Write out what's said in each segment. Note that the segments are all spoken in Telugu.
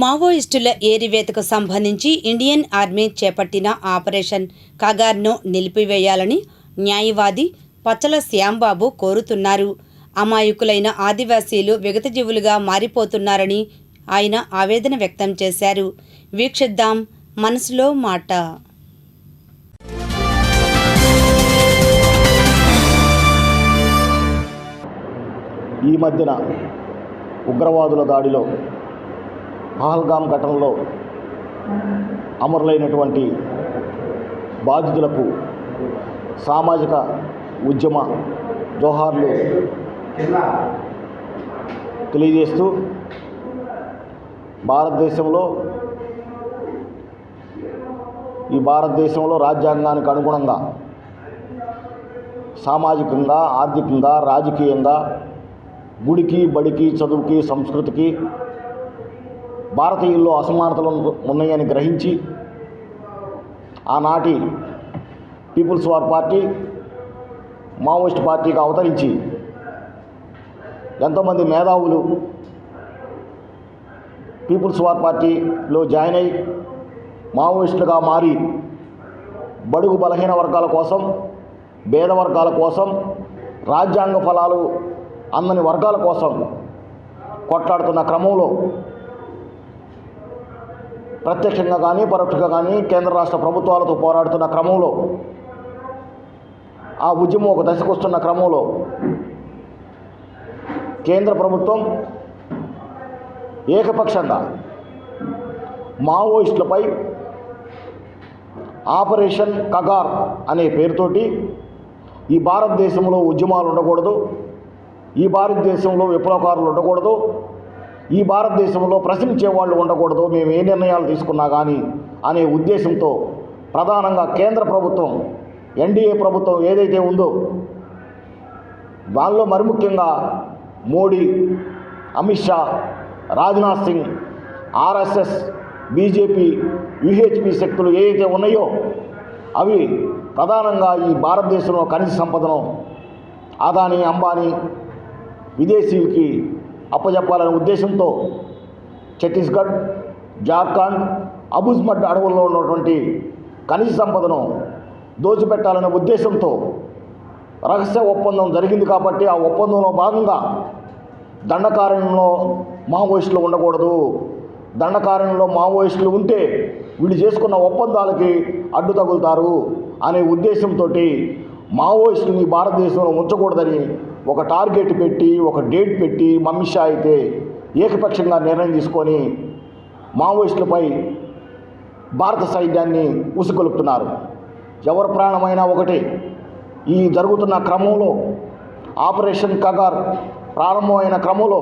మావోయిస్టుల ఏరివేతకు సంబంధించి ఇండియన్ ఆర్మీ చేపట్టిన ఆపరేషన్ కగార్ను నిలిపివేయాలని న్యాయవాది పచ్చల శ్యాంబాబు కోరుతున్నారు. అమాయకులైన ఆదివాసీలు విగతజీవులుగా మారిపోతున్నారని ఆయన ఆవేదన వ్యక్తం చేశారు. వీక్షిద్దాం మనసులో మాట. ఈ మధ్యన ఉగ్రవాదుల దాడిలో పహల్గాం ఘటనలో అమరులైనటువంటి బాధితులకు సామాజిక ఉద్యమ జోహార్లు తెలియజేస్తూ భారతదేశంలో ఈ భారతదేశంలో రాజ్యాంగానికి అనుగుణంగా సామాజికంగా ఆర్థికంగా రాజకీయంగా గుడికి బడికి చదువుకి సంస్కృతికి భారతీయుల్లో అసమానతలు ఉన్నాయని గ్రహించి ఆనాటి పీపుల్స్ వార్ పార్టీ మావోయిస్ట్ పార్టీగా అవతరించి ఎంతోమంది మేధావులు పీపుల్స్ వార్ పార్టీలో జాయిన్ అయి మావోయిస్టులుగా మారి బడుగు బలహీన వర్గాల కోసం భేద వర్గాల కోసం రాజ్యాంగ ఫలాలు అందని వర్గాల కోసం కొట్లాడుతున్న క్రమంలో ప్రత్యక్షంగా కానీ పరోక్షంగా కానీ కేంద్ర రాష్ట్ర ప్రభుత్వాలతో పోరాడుతున్న క్రమంలో ఆ ఉద్యమం ఒక దశకు వస్తున్న క్రమంలో కేంద్ర ప్రభుత్వం ఏకపక్షంగా మావోయిస్టులపై ఆపరేషన్ కగార్ అనే పేరుతోటి ఈ భారతదేశంలో ఉద్యమాలు ఉండకూడదు ఈ భారతదేశంలో విప్లవకారులు ఉండకూడదు ఈ భారతదేశంలో ప్రశ్నించే వాళ్ళు ఉండకూడదు మేము ఏ నిర్ణయాలు తీసుకున్నా కానీ అనే ఉద్దేశంతో ప్రధానంగా కేంద్ర ప్రభుత్వం ఎన్డీఏ ప్రభుత్వం ఏదైతే ఉందో దానిలో మరి ముఖ్యంగా Modi Amit Shah Rajnath Singh RSS BJP VHP శక్తులు ఏవైతే ఉన్నాయో అవి ప్రధానంగా ఈ భారతదేశంలో ఖనిజ సంపదను అదాని అంబానీ విదేశీయులకి అప్పజెప్పాలనే ఉద్దేశంతో ఛత్తీస్గఢ్ జార్ఖండ్ అబుజ్మడ్ అడవుల్లో ఉన్నటువంటి ఖనిజ సంపదను దోచిపెట్టాలనే ఉద్దేశంతో రహస్య ఒప్పందం జరిగింది కాబట్టి ఆ ఒప్పందంలో భాగంగా దండకారణ్యంలో మావోయిస్టులు ఉండకూడదు. దండకారణ్యంలో మావోయిస్టులు ఉంటే వీళ్ళు చేసుకున్న ఒప్పందాలకి అడ్డు తగులుతారు అనే ఉద్దేశంతో మావోయిస్టుని భారతదేశంలో ఉంచకూడదని ఒక టార్గెట్ పెట్టి ఒక డేట్ పెట్టి మమ్మిషా అయితే ఏకపక్షంగా నిర్ణయం తీసుకొని మావోయిస్టులపై భారత సైన్యాన్ని ఉసుగొలుపుతున్నారు. ఎవరి ప్రాణమైనా ఒకటే. ఈ జరుగుతున్న క్రమంలో ఆపరేషన్ కగార్ ప్రారంభమైన క్రమంలో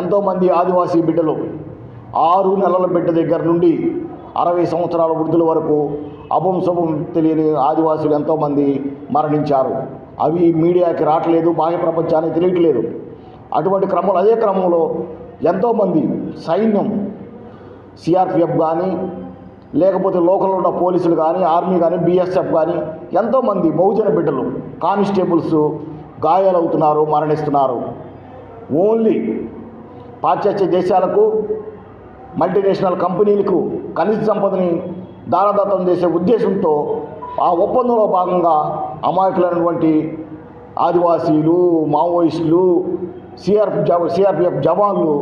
ఎంతోమంది ఆదివాసీ బిడ్డలు ఆరు నెలల బిడ్డ దగ్గర నుండి అరవై సంవత్సరాల వృద్ధుల వరకు అభం శుభం తెలియని ఆదివాసులు ఎంతోమంది మరణించారు. అవి మీడియాకి రావట్లేదు బాహ్య ప్రపంచానికి తెలియట్లేదు. అటువంటి క్రమంలో అదే క్రమంలో ఎంతోమంది సైన్యం సిఆర్పిఎఫ్ కానీ లేకపోతే లోకల్లో ఉన్న పోలీసులు కానీ ఆర్మీ కానీ బీఎస్ఎఫ్ కానీ ఎంతోమంది బహుజన బిడ్డలు కానిస్టేబుల్స్ గాయాలవుతున్నారు మరణిస్తున్నారు. ఓన్లీ పాశ్చాత్య దేశాలకు మల్టీనేషనల్ కంపెనీలకు ఖనిజ సంపదని దానదత్తం చేసే ఉద్దేశంతో ఆ ఒప్పందంలో భాగంగా అమాయకులైనటువంటి ఆదివాసీలు మావోయిస్టులు సిఆర్ సిఆర్పిఎఫ్ జవాన్లు